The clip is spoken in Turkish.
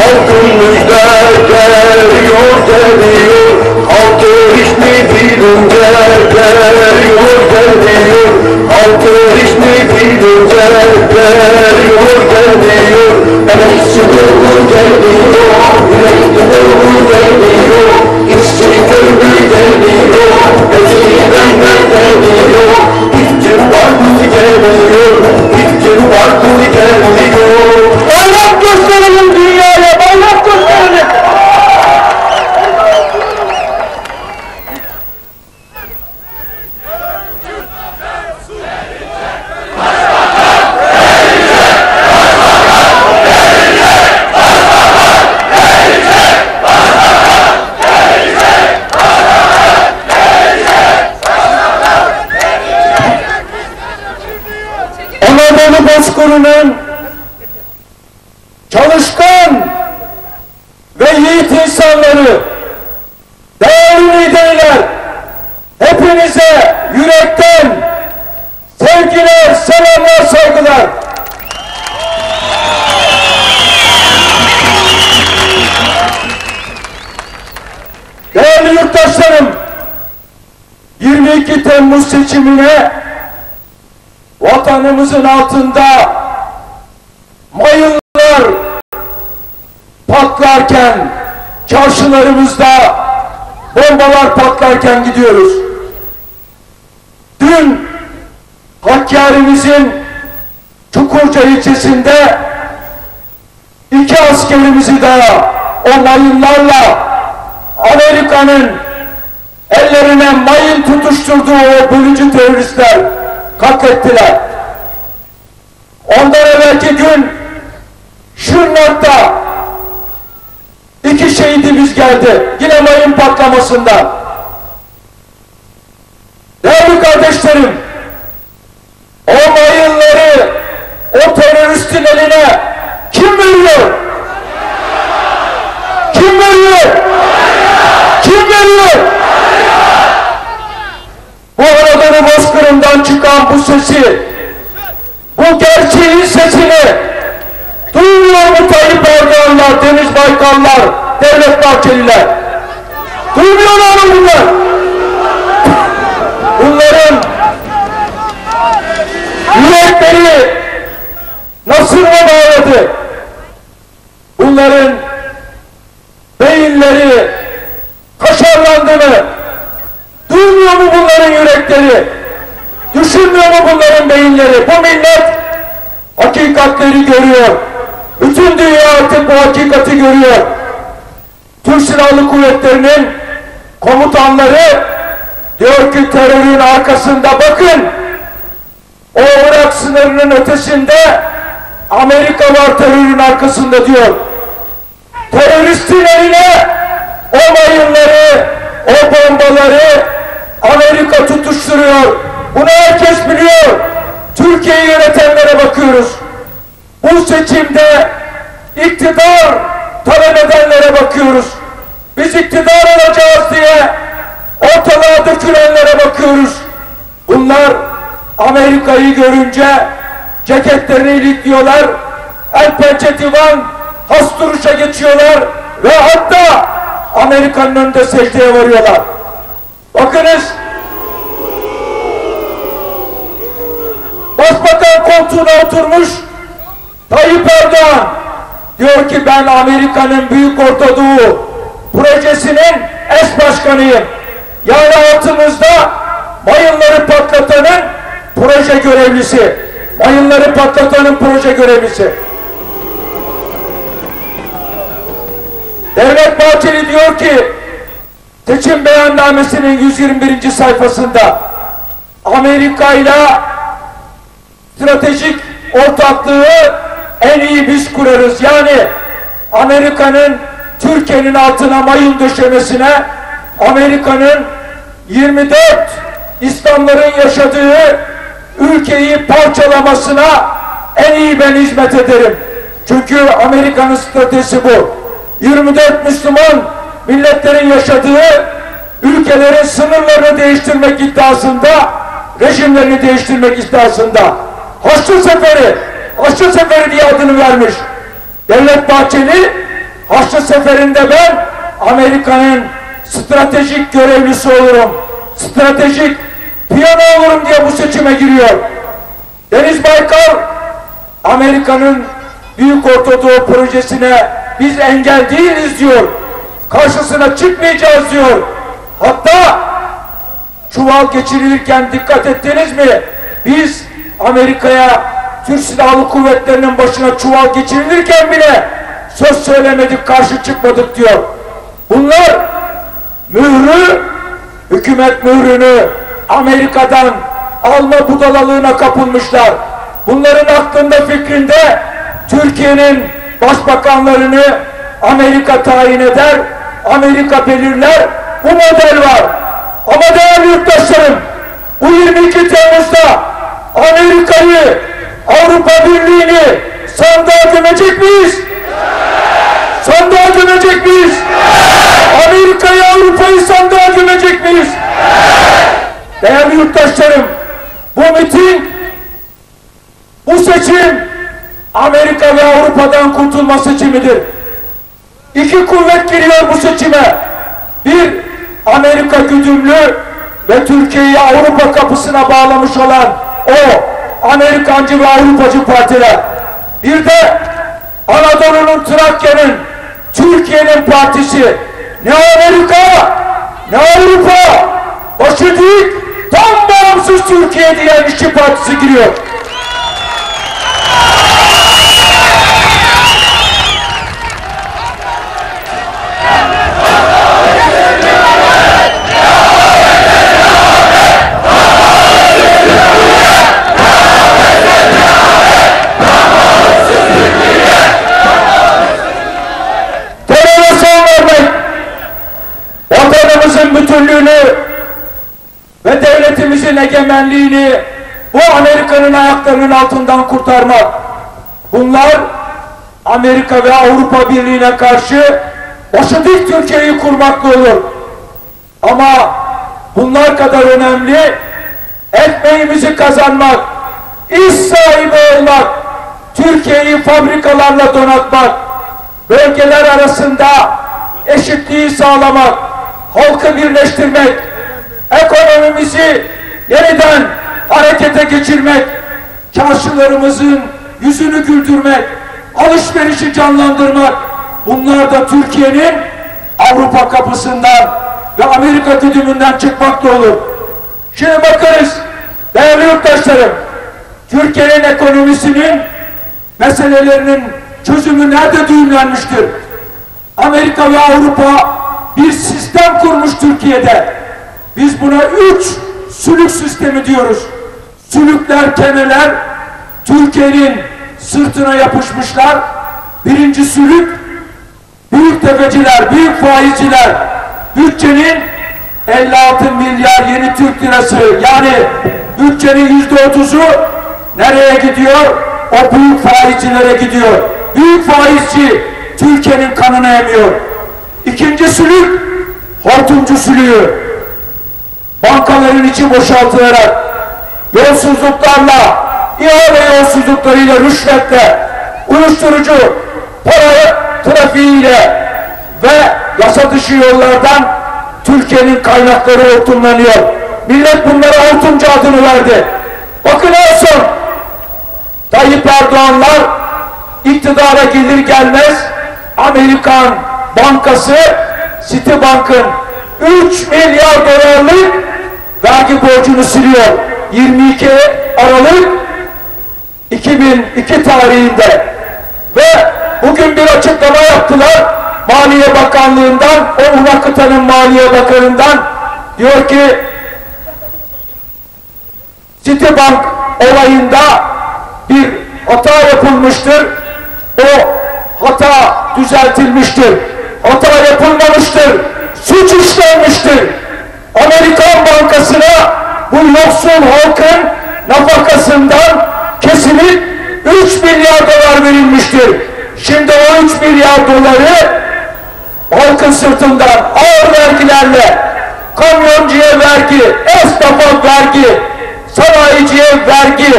halkımızda geliyor geliyor Halkı hiç mi bilince geliyor geliyor Halkı hiç mi bilince geliyor geliyor Emekçi doğru geliyor Bozkırı'nın çalışkan ve yiğit insanları, değerli liderler, hepinize yürekten sevgiler, selamlar, saygılar. Değerli yurttaşlarım, 22 Temmuz seçimine vatanımızın altında mayınlar patlarken, çarşılarımızda bombalar patlarken gidiyoruz. Dün Hakkari'mizin Çukurca ilçesinde iki askerimizi daha o mayınlarla Amerika'nın ellerine mayın tutuşturduğu o bölücü teröristler katlettiler. Ondan evvelki gün Şırnak'ta iki şehidimiz geldi. Yine mayın patlamasından. Değerli kardeşlerim, o mayınları o teröristin eline kim veriyor? Kim veriyor? Kim veriyor? Bu Anadolu bozkırından çıkan bu sesi, bu gerçeğin sesini duymuyor mu Tayyip Erdoğanlar, Deniz Baykallar, Devlet Bahçeliler? Duymuyorlar mı bunlar? Bunların yürekleri nasıl bağladı? Bunların beyinleri kaşarlandı mı? Duymuyor mu bunların yürekleri? Düşünmüyor mu bunların beyinleri? Bu millet hakikatleri görüyor. Bütün dünya artık bu hakikati görüyor. Türk Silahlı Kuvvetleri'nin komutanları diyor ki terörün arkasında bakın o Irak sınırının ötesinde Amerika var terörün arkasında diyor. Teröristin eline o mayınları, o bombaları Amerika tutuşturuyor. Bunu herkes biliyor. Türkiye'yi yönetenlere bakıyoruz. Bu seçimde iktidar talep edenlere bakıyoruz. Biz iktidar olacağız diye ortalığa dökülenlere bakıyoruz. Bunlar Amerika'yı görünce ceketlerini ilikliyorlar, el pençe divan, has duruşa geçiyorlar ve hatta Amerika'nın önünde secdeye varıyorlar. Bakınız Başbakan koltuğuna oturmuş Tayyip Erdoğan diyor ki ben Amerika'nın Büyük Orta Doğu projesinin eş başkanıyım. Yani altımızda mayınları patlatanın proje görevlisi. Mayınları patlatanın proje görevlisi. Devlet Bahçeli diyor ki seçim beyannamesinin 121. sayfasında Amerika ile stratejik ortaklığı en iyi biz kurarız. Yani Amerika'nın Türkiye'nin altına mayın döşemesine Amerika'nın 24 İslamların yaşadığı ülkeyi parçalamasına en iyi ben hizmet ederim. Çünkü Amerika'nın stratejisi bu. 24 Müslüman milletlerin yaşadığı ülkelerin sınırlarını değiştirmek iddiasında, rejimlerini değiştirmek iddiasında. Haçlı Seferi, Haçlı Seferi diye adını vermiş. Devlet Bahçeli Haçlı Seferi'nde ben Amerika'nın stratejik görevlisi olurum. Stratejik piyano olurum diye bu seçime giriyor. Deniz Baykal Amerika'nın Büyük Ortadoğu projesine biz engel değiliz diyor. Karşısına çıkmayacağız diyor. Hatta çuval geçirilirken dikkat ettiniz mi? Biz Amerika'ya Türk Silahlı Kuvvetleri'nin başına çuval geçirilirken bile söz söylemedik, karşı çıkmadık diyor. Bunlar mührü, hükümet mührünü Amerika'dan alma budalalığına kapılmışlar. Bunların aklında fikrinde Türkiye'nin başbakanlarını Amerika tayin eder, Amerika belirler, bu model var. Ama değerli yurttaşlarım, bu 22 Amerika ve Avrupa'dan kurtulma seçimidir. İki kuvvet giriyor bu seçime. Bir, Amerika güdümlü ve Türkiye'yi Avrupa kapısına bağlamış olan o Amerikancı ve Avrupacı partiler. Bir de Anadolu'nun Trakya'nın Türkiye'nin partisi ne Amerika ne Avrupa başı dik tam bağımsız Türkiye diyen işçi partisi giriyor. teröre son vermek, vatanımızın bütünlüğünü ve devletimizin egemenliğini bu Amerika'nın ayaklarının altından kurtarmak. Bunlar Amerika ve Avrupa Birliği'ne karşı başı dik Türkiye'yi kurmakla olur. Ama bunlar kadar önemli ekmeğimizi kazanmak, iş sahibi olmak, Türkiye'yi fabrikalarla donatmak, bölgeler arasında eşitliği sağlamak, halkı birleştirmek, ekonomimizi yeniden harekete geçirmek, çarşılarımızın yüzünü güldürmek, alışverişi canlandırmak, bunlar da Türkiye'nin Avrupa kapısından ve Amerika güdümünden çıkmakla olur. Şimdi bakarız değerli yurttaşlarım, Türkiye'nin ekonomisinin meselelerinin çözümü nerede düğümlenmiştir? Amerika ve Avrupa bir sistem kurmuş Türkiye'de. Biz buna üç sülük sistemi diyoruz. Sülükler, keneler Türkiye'nin sırtına yapışmışlar. Birinci sülük büyük tefeciler, büyük faizciler bütçenin 56 milyar yeni Türk lirası yani bütçenin yüzde otuzu nereye gidiyor? O büyük faizcilere gidiyor. Büyük faizci Türkiye'nin kanını emiyor. İkinci sülük hortumcu sülüğü. Bankaların içi boşaltılarak yolsuzluklarla, ihale yolsuzluklarıyla, rüşvetle, uyuşturucu, para trafiğiyle ve yasa dışı yollardan Türkiye'nin kaynakları hortumlanıyor. Millet bunlara hortumcu adını verdi. Bakın en son Tayyip Erdoğanlar iktidara gelir gelmez Amerikan Bankası Citibank'ın 3 milyar dolarlık vergi borcunu siliyor. 22 Aralık 2002 tarihinde ve bugün bir açıklama yaptılar Maliye Bakanlığı'ndan o Ula kıtanın Maliye Bakanı'ndan diyor ki Citibank olayında bir hata yapılmıştır. O hata düzeltilmiştir. Hata yapılmamıştır. Suç işlenmiştir. Amerikan Bankası'na bu yoksul halkın nafakasından kesilip 3 milyar dolar verilmiştir. Şimdi o 3 milyar doları halkın sırtından ağır vergilerle kamyoncuya vergi, esnafa vergi, sanayiciye vergi,